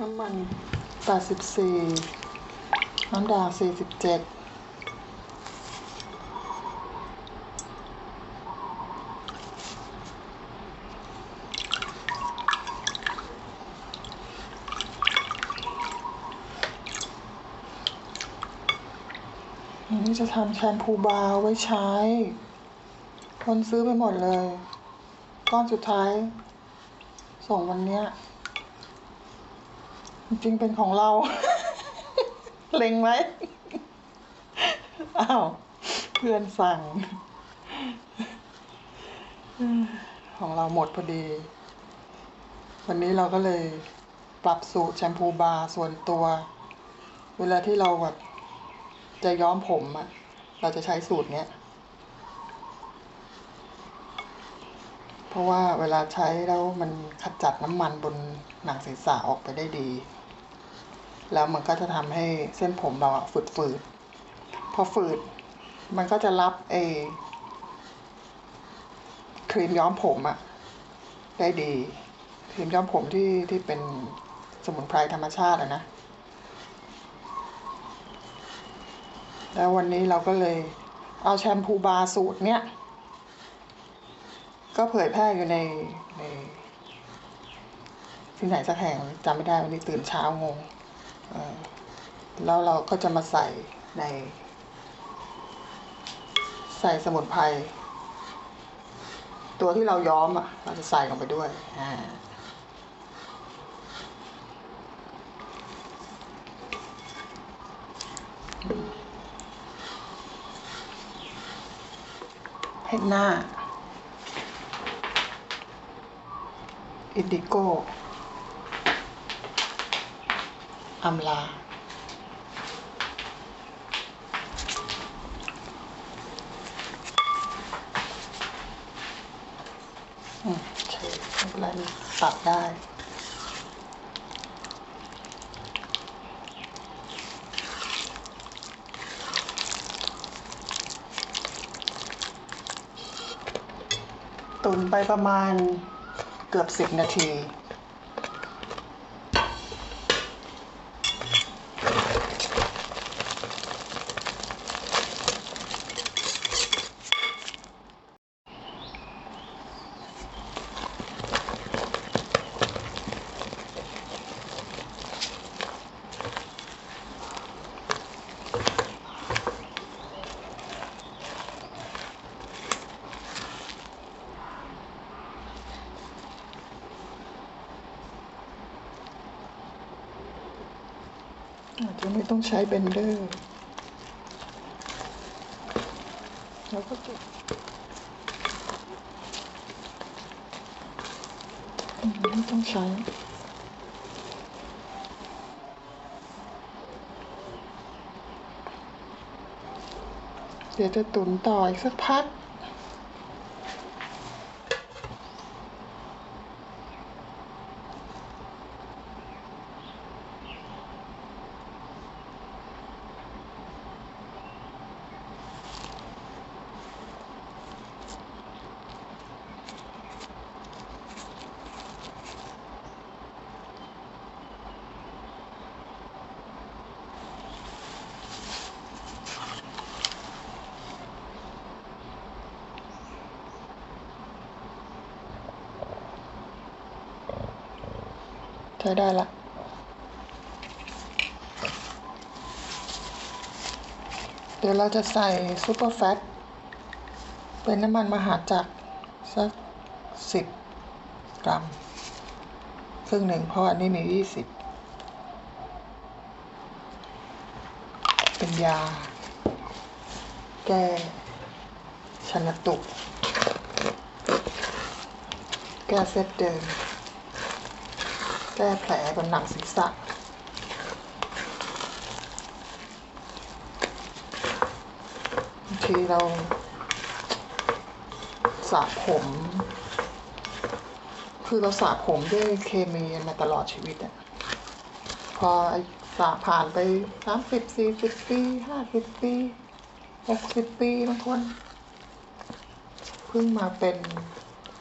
น้ำมันแปดสิบสี่น้ำด่างสี่สิบเจ็ดอันนี้จะทำแชมพูบาร์ไว้ใช้ คนซื้อไปหมดเลย ก้อนสุดท้าย ส่งวันเนี้ย จริงเป็นของเรา เล็งไหมอ้าว เพื่อนสั่ง ของเราหมดพอดี วันนี้เราก็เลยปรับสูตรแชมพูบาร์ส่วนตัว เวลาที่เราแบบจะย้อมผมอะเราจะใช้สูตรเนี้ย เพราะว่าเวลาใช้แล้วมันขจัดน้ำมันบนหนังศีรษะออกไปได้ดี แล้วมันก็จะทำให้เส้นผมเราอะฝืดๆพอฝืด มันก็จะรับเอครีมย้อมผมอะได้ดี ครีมย้อมผมที่ที่เป็นสมุนไพรธรรมชาติอะนะ แล้ววันนี้เราก็เลยเอาแชมพูบาสูตรเนี้ย ก็เผยแพร่อยู่ในในที่ไหนสักแห่งจำไม่ได้วันนี้ตื่นเช้างง แล้วเราก็จะมาใส่ใน ใส่สมุนไพรตัวที่เราย้อมอะ เราจะใส่ลงไปด้วยอ่าเห็นหน้า อินดิโก อัมลา อืมใช่ไม่เป็นไรมันตัดได้ตุนไปประมาณเกือบสิบนาที ไม่ต้องใช้เบนเดอร์ แล้วก็จะอืมไม่ต้องใช้เดี๋ยวจะตุนต่ออีกสักพัก ช้ได้ละเดี๋ยวเราจะใส่ซูเปอร์แฟตเป็นน้ำมันมหาจักรสักสิบกรัม ครึ่งหนึ่งเพราะอันนี้มียี่สิบเป็นยา แก้ชันตุก แก้เส้นเดิน แก้แผลบนหนังศีรษะบางทีเราสระผม คือเราสระผมด้วยเคมีมาตลอดชีวิตอะพอไอสระผ่านไปสามสิบสี่สิบปีห้าสิบปีหกสิบปีบางคนเพิ่งมาเป็น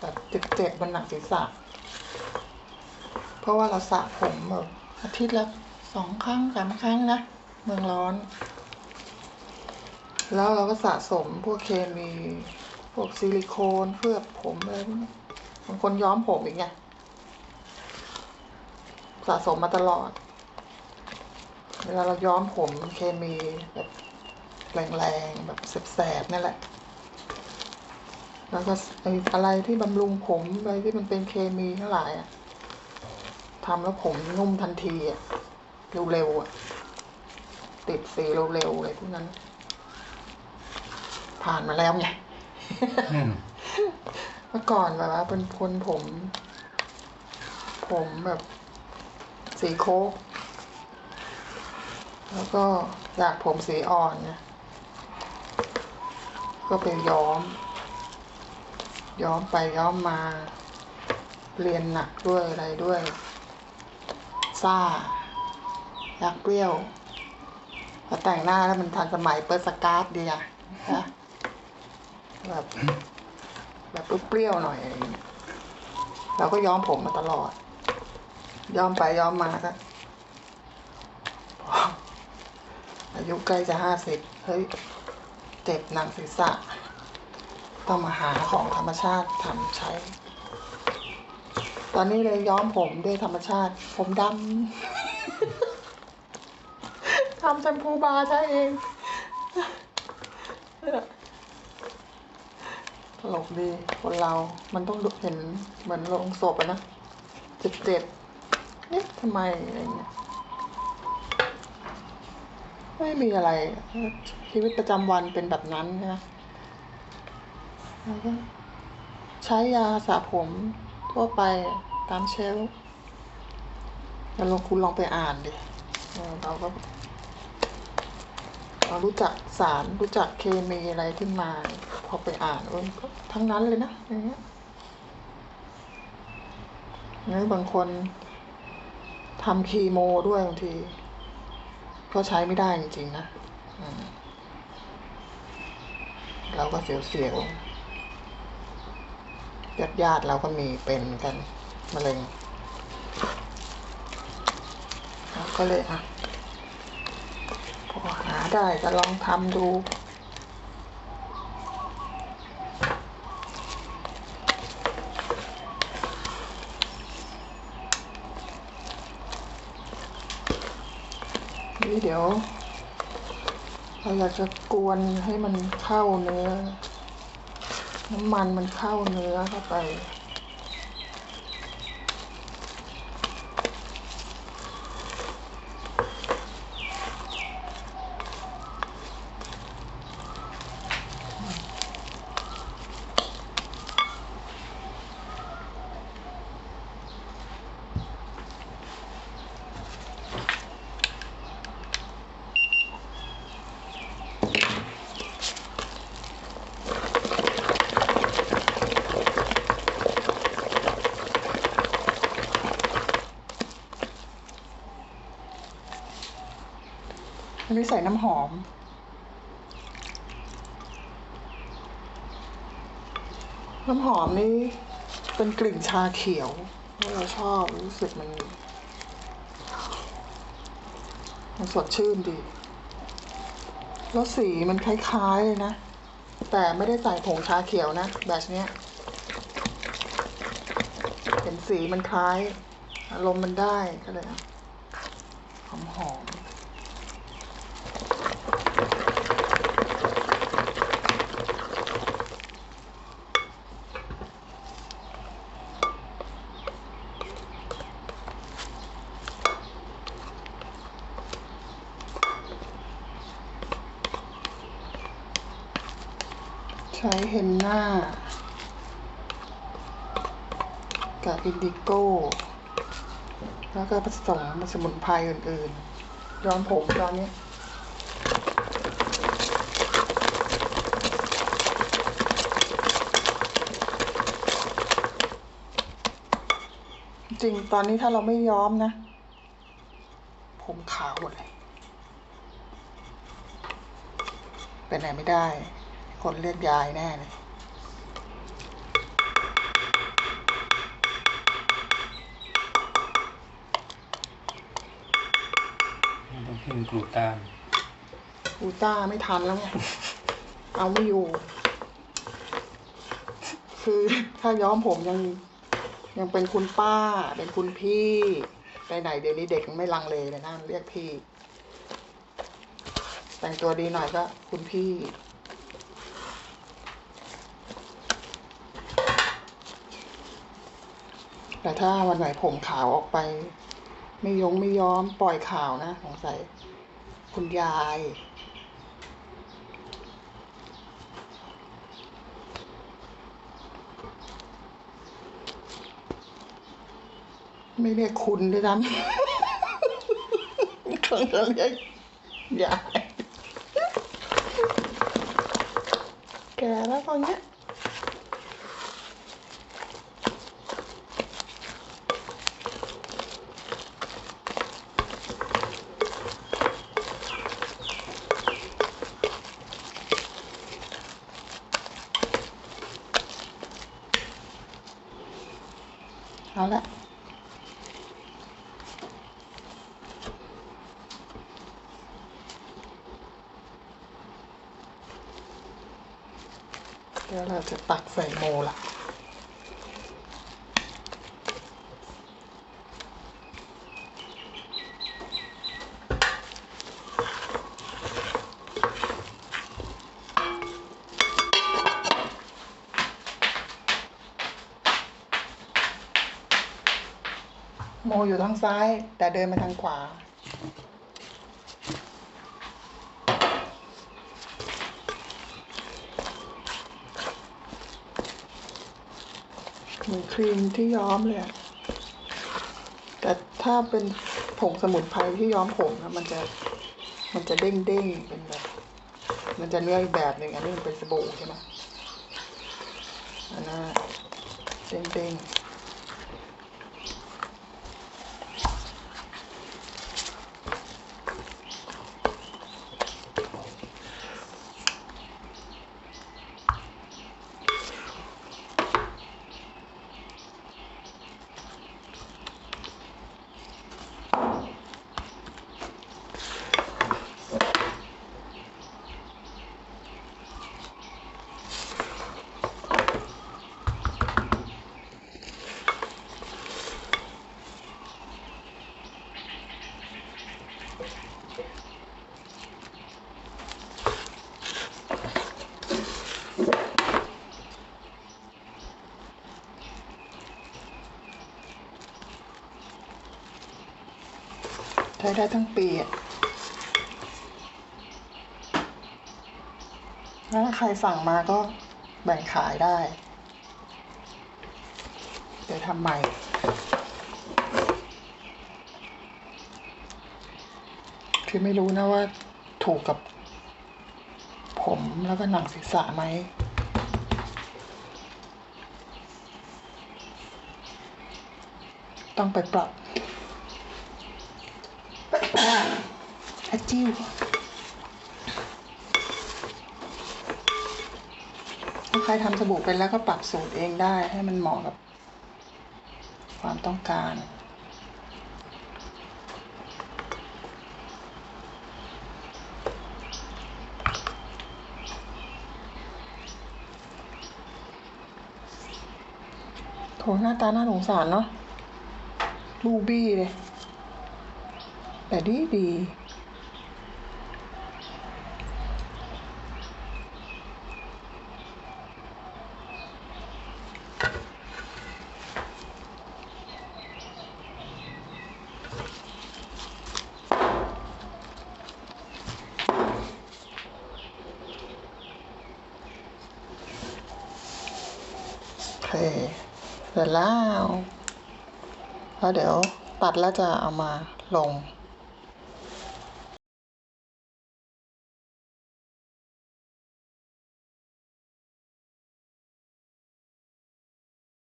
แบบเจ็บๆบนหนังศีรษะ เพราะว่าเราสระผมแบบอาทิตย์ละสองครั้งสามครั้งนะ เมืองร้อน แล้วเราก็สะสมพวกเคมีพวกซิลิโคนเคลือบผมอะไรพวกนี้บางคนย้อมผมอีกไงสะสมมาตลอด เวลาเราย้อมผมเคมีแบบแรงๆ แบบแสบๆนั่นแหละ แล้วก็อะไรที่บำรุงผมอะไรที่มันเป็นเคมีทั้งหลายอะ ทำแล้วผมนุ่มทันทีอะเร็วๆอะติดสีเร็วๆอะไรพวกนั้น ผ่านมาแล้วไงอืมเมื่อก่อนแบบว่าเป็นคนผม ผมแบบสีโค้กแล้วก็อยากผมสีอ่อนเนี่ยก็ไปย้อม ย้อมไปย้อมมา เรียนหนักด้วยอะไรด้วย ซ่าอยากเปรี้ยว พอแต่งหน้าแล้วมันทันสมัยเปิดสกาดดีอะนะแบบแบบเปรี้ยวๆหน่อยอะไรอย่างเงี้ยเราก็ย้อมผมมาตลอด ย้อมไปย้อมมาก็อายุใกล้จะห้าสิบเฮ้ยเจ็บหนังศีรษะ ต้องมาหาของธรรมชาติทำใช้ ตอนนี้เลยย้อมผมด้วยธรรมชาติ ผมดำ ทำแชมพูบาร์ใช้เองตลกดีคนเรา มันต้องดูเห็นเหมือนลงศพอะนะเจ็บเจ็บๆเอ๊ะทำไมอะไรเงี้ย ไม่มีอะไร ชีวิตประจำวันเป็นแบบนั้นนะแล้วก็ใช้ยาสระผม ทั่วไปตามเชลฟ์แล้วลองคุณลองไปอ่านดิเราก็เรารู้จักสารรู้จักเคมีอะไรขึ้นมา พอไปอ่านเออก็ทั้งนั้นเลยนะอย่างเงี้ยนี่บางคนทำคีโมด้วยบางที ก็ใช้ไม่ได้จริงๆนะเราก็เสียวๆ ญาติญาติเราก็มีเป็นกันมะเร็งก็เลยอะพอหาได้จะลองทำดูนี่เดี๋ยวเราอยากจะกวนให้มันเข้าเนื้อ น้ำมันมันเข้าเนื้อเข้าไป นี้ใส่น้ำหอม น้ำหอมนี่เป็นกลิ่นชาเขียวเพราะเราชอบรู้สึกมัน มันสดชื่นดี แล้วสีมันคล้ายๆเลยนะ แต่ไม่ได้ใส่ผงชาเขียวนะ แบบเนี้ยเห็นสีมันคล้าย อารมณ์มันได้ก็เลยหอมหอมๆ ใช้เฮนน่ากับอินดิโก้ แล้วก็ผสมสมุนไพรอื่นๆย้อมผมตอนนี้จริงตอนนี้ถ้าเราไม่ย้อมนะ ผมขาวหมดเลยไปไหนไม่ได้ คนเรียกยายแน่เลยพึ่งกลูตามอูต้าไม่ทันแล้วไง เอาไม่อยู่ คือถ้าย้อมผมยัง ยังเป็นคุณป้า เป็นคุณพี่ไปไหนเดี๋ยวนี้เด็กไม่ลังเลเลยนะเรียกพี่ แต่งตัวดีหน่อยก็คุณพี่ แต่ถ้าวันไหนผมขาวออกไป ไม่ยงไม่ย้อมปล่อยขาวนะสงสัยคุณยาย ไม่เรียกคุณด้วยซ้ำเขาจะเรียกยายแกแล้วตอนเนี้ย เอาละเดี๋ยวเราจะตักใส่โมละโม อยู่ทางซ้าย แต่เดินไปทางขวา เหมือนครีมที่ย้อมเลยแต่ถ้าเป็นผงสมุนไพรที่ย้อมผมนะมันจะมันจะเด้งเด้งเป็นแบบ มันจะเนื้ออีกแบบหนึ่งอันนี้มันเป็นสบู่ใช่ไหมอันนั้นเด้งเด้ง ใช้ได้ทั้งปีอะถ้าใครสั่งมาก็แบ่งขายได้ เดี๋ยวทำใหม่คือไม่รู้นะว่าถูกกับผมแล้วก็หนังศีรษะไหมต้องไปปรับ อจิ้วถ้าใครทำสบู่เป็นแล้วก็ปรับสูตรเองได้ให้มันเหมาะกับ ความต้องการโถหน้าตาน่าสงสารเนาะลูบี้เลย แต่ดีดีเคเสร็จแล้วแล้วเดี๋ยวตัดแล้วจะเอามาลง